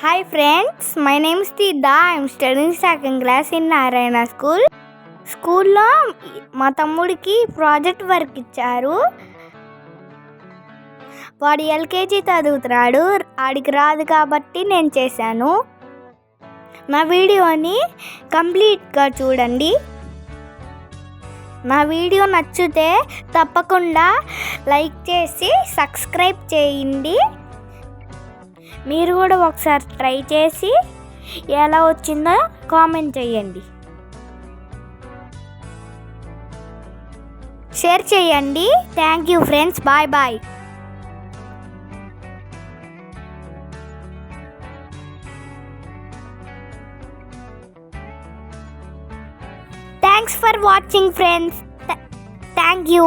Hi friends my name is Tida. I'm studying second class in Narayana school స్కూల్లో మా తమ్ముడికి project work ఇచ్చారు. వాడు ఎల్కేజీ చదువుతున్నాడు. ఆడికి రాదు కాబట్టి నేను చేశాను. నా వీడియోని కంప్లీట్గా చూడండి. నా వీడియో నచ్చితే తప్పకుండా లైక్ చేసి సబ్స్క్రైబ్ చేయండి. మీరు కూడా ఒకసారి ట్రై చేసి ఎలా వచ్చిందో కామెంట్ చేయండి. షేర్ చేయండి. Thank you friends bye bye thanks for watching friends thank you